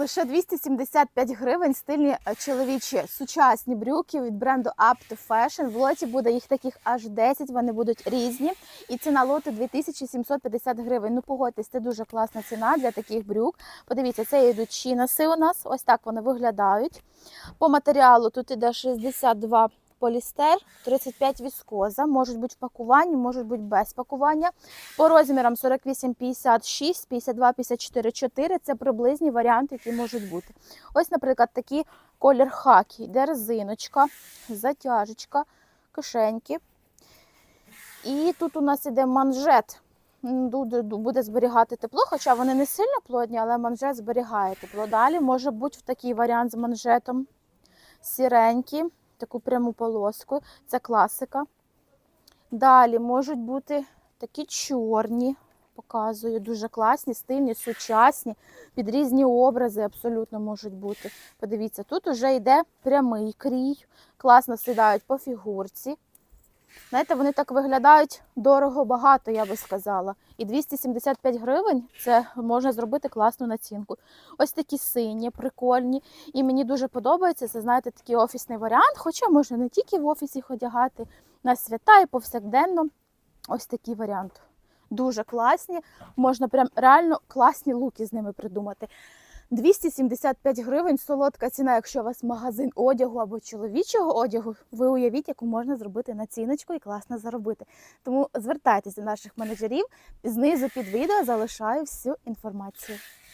Лише 275 гривень стильні е, чоловічі сучасні брюки від бренду Up to Fashion. В лоті буде їх таких аж 10, вони будуть різні. І ціна лоту 2750 гривень. Ну погодьтесь, це дуже класна ціна для таких брюк. Подивіться, це йдуть чинаси у нас. Ось так вони виглядають. По матеріалу тут іде 62 полістер, 35 віскоза. Можуть бути в пакуванні, можуть бути без пакування. По розмірам 48, 56, 52, 54, 4 це приблизні варіанти, які можуть бути. Ось, наприклад, такий колір хакі, йде резиночка, затяжечка, кишеньки. І тут у нас іде манжет. Буде, зберігати тепло, хоча вони не сильно плотні, але манжет зберігає тепло. Далі може бути в такий варіант з манжетом. Сіренький, таку пряму полоску. Це класика. Далі можуть бути такі чорні, показую, дуже класні, стильні, сучасні, під різні образи абсолютно можуть бути. Подивіться, тут вже йде прямий крій, класно сідають по фігурці. Знаєте, вони так виглядають дорого багато, я би сказала. І 275 гривень це можна зробити класну націнку. Ось такі сині, прикольні. І мені дуже подобається. Це знаєте, такий офісний варіант. Хоча можна не тільки в офісі одягати на свята і повсякденно. Ось такий варіант. Дуже класні. Можна прям реально класні луки з ними придумати. 275 гривень солодка ціна, якщо у вас магазин одягу або чоловічого одягу, ви уявіть, яку можна зробити націночку і класно заробити. Тому звертайтеся до наших менеджерів. Знизу під відео залишаю всю інформацію.